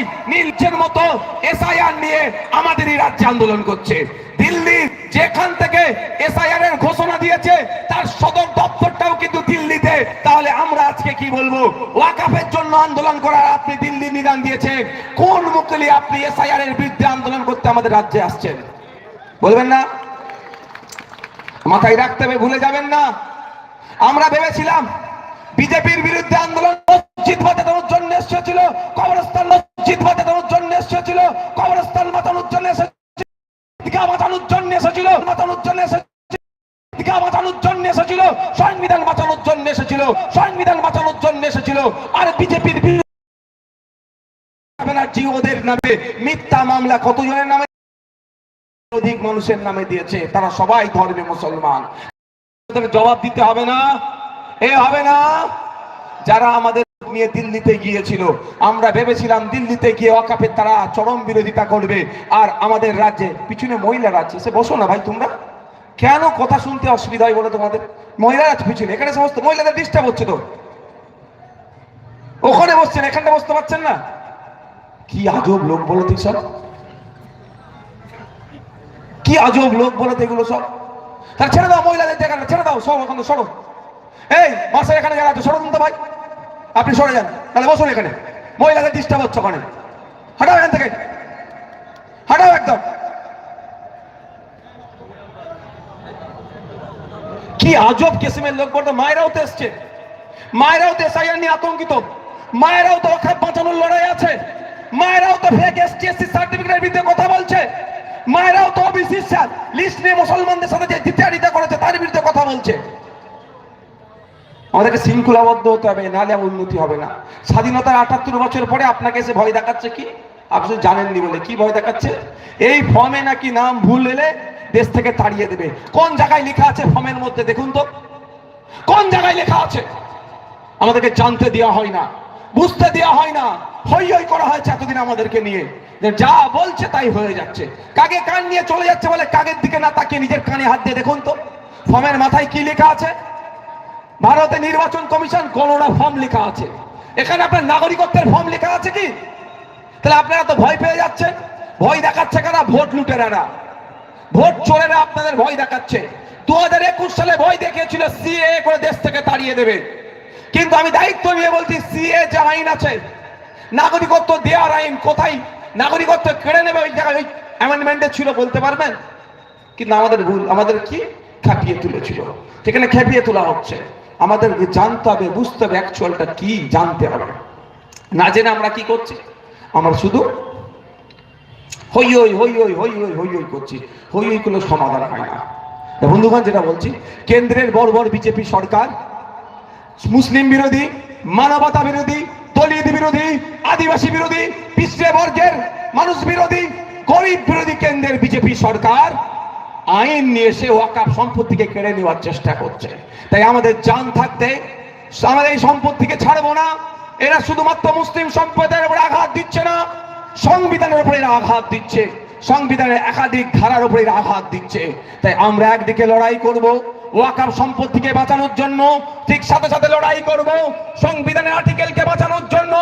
সবাই নীলচের মতো এসআইআর নিয়ে আমাদের এই রাজ্যে আন্দোলন করছে। দিল্লি যেখান থেকে এসআইআর এর ঘোষণা দিয়েছে, তার সদর দপ্তরটাও কিন্তু দিল্লিতে। তাহলে আমরা আজকে কি বলব? ওয়াকাফের জন্য আন্দোলন করার আপনি দিল্লি নিদান দিয়েছে কোন মুখলি আপনি এসআইআর এর বিরুদ্ধে আন্দোলন করতে আমাদের রাজ্যে আসছেন? বলবেন না? মাথায় রাখতে হবে, ভুলে যাবেন না। আমরা ভেবেছিলাম, বিজেপির বিরুদ্ধে আন্দোলন এসেছিল, সংবিধান বাঁচানোর জন্য এসেছিল, আর বিজেপির ব্যানার্জি ওদের নামে, মিথ্যা মামলা কতজনের নামে? অধিক মানুষের নামে দিয়েছে, তারা সবাই ধর্মে মুসলমান। জবাব দিতে হবে না, এ হবে না। যারা আমাদের নিয়ে দিল্লিতে গিয়েছিল, আমরা ভেবেছিলাম দিল্লিতে গিয়ে অকাপে তারা চরম বিরোধিতা করবে, আর আমাদের রাজ্যে, পিছনে মহিলারা আছে, সে বসো না ভাই তোমরা। কেন কথা শুনতে অসুবিধা হয় বলে তোমাদের? মহিলারা পিছনে এখানে সমস্ত মহিলাদের ডিস্টার্ব হচ্ছে তো। ওখানে বসছেন, এখানটা বসতে পারছেন না। কি আজব লোক বলো তুই সব। কি আজব লোক বলে তো এগুলো সব। তাহলে ছেড়ে দাও মহিলাদের দেখানো ছেড়ে দাও সব ওখানে সরো। এই মাসে এখানে যারা আছে সরো তো ভাই। আপনি সরে যান, তাহলে বসুন এখানে। মহিলাদের ডিস্টার্ব হচ্ছে ওখানে। হাঁটাও এখান থেকে। আজব কিসিমের লোক বলতো মায়েরাও তো এসছে। মায়েরাও তো এসআইআর নিয়ে আতঙ্কিত। মায়েরাও তো অখাপ বাঁচানোর লড়াই আছে। মায়েরাও তো ফেক এসটি এসসি সার্টিফিকেটের বিরুদ্ধে কথা বলছে। মায়েরাও তো ওবিসি লিস্ট নিয়ে মুসলমানদের সাথে যে দ্বিতীয়ারিতা করেছে, তার বিরুদ্ধে কথা বলছে। আমাদেরকে শৃঙ্খলাবদ্ধ হতে হবে, নাহলে উন্নতি হবে না। স্বাধীনতার আটাত্তর বছর পরে আপনাকে এসে ভয় দেখাচ্ছে কি? আপনি জানেননি বলে। কি ভয় দেখাচ্ছে? এই ফর্মে নাকি নাম ভুল এলে দেশ থেকে তাড়িয়ে দেবে। কোন জায়গায় লেখা আছে ফর্মের মধ্যে? দেখুন তো। কোন জায়গায় লেখা আছে? আমাদেরকে জানতে দেওয়া হয় না। বুঝতে দেওয়া হয় না। হই হই করা হয়েছে এতদিন আমাদেরকে নিয়ে। যে বলছে তাই হয়ে যাচ্ছে। কাকে কান নিয়ে চলে যাচ্ছে বলে কাকের দিকে না তাকিয়ে নিজের কানে হাত দিয়ে দেখুন তো। ফর্মের মাথায় কি লেখা আছে? ভারতে নির্বাচন কমিশন গণনা ফর্ম লেখা আছে। এখানে আপনার নাগরিকত্বের ফর্ম লেখা আছে কি? তাহলে আপনারা তো ভয় পেয়ে যাচ্ছেন। ভয় দেখাচ্ছে কারা? ভোট লুটেরারা। ভোট চোরেরা আপনাদের ভয় দেখাচ্ছে। দু হাজার একুশ সালে ভয় দেখিয়েছিল সিএ করে দেশ থেকে তাড়িয়ে দেবে। কিন্তু আমি দায়িত্ব নিয়ে বলছি সিএ যে আইন আছে, নাগরিকত্ব দেওয়ার আইন কোথায়? নাগরিকত্ব কেড়ে নেবে ওই জায়গায়? ওই অ্যামেন্ডমেন্টে ছিল, বলতে পারবেন? কিন্তু আমাদের ভুল, আমাদের কি? খেপিয়ে তুলেছিল। সেখানে খেপিয়ে তোলা হচ্ছে। আমাদেরকে জানতে হবে, বুঝতে হবে অ্যাকচুয়ালটা কি, জানতে হবে। না জেনে আমরা কি করছি? আমরা শুধু হই হই হই হই হই হই হই হই করছি। হই হই কোনো সমাধান হয় না। বন্ধুগণ, যেটা বলছি, কেন্দ্রের বড় বিজেপি সরকার, মুসলিম বিরোধী, মানবতা বিরোধী, দলিত বিরোধী, আদিবাসী বিরোধী, পিছড়ে বর্গের মানুষ বিরোধী, গরিব বিরোধী কেন্দ্রের বিজেপি সরকার আইন নিয়ে এসে ওয়াকাপ সম্পত্তিকে কেড়ে নেওয়ার চেষ্টা করছে। তাই আমাদের জান থাকতে, আমাদের এই সম্পত্তিকে ছাড়বো না। এরা শুধুমাত্র মুসলিম সম্প্রদায়ের উপরে আঘাত দিচ্ছে না। সংবিধানের উপরে আঘাত দিচ্ছে। সংবিধানের একাধিক ধারার উপরে আঘাত দিচ্ছে। তাই আমরা একদিকে লড়াই করব ওয়াকার সম্পত্তিকে বাঁচানোর জন্য, ঠিক সাথে সাথে লড়াই করব, সংবিধানের আর্টিকেলকে বাঁচানোর জন্য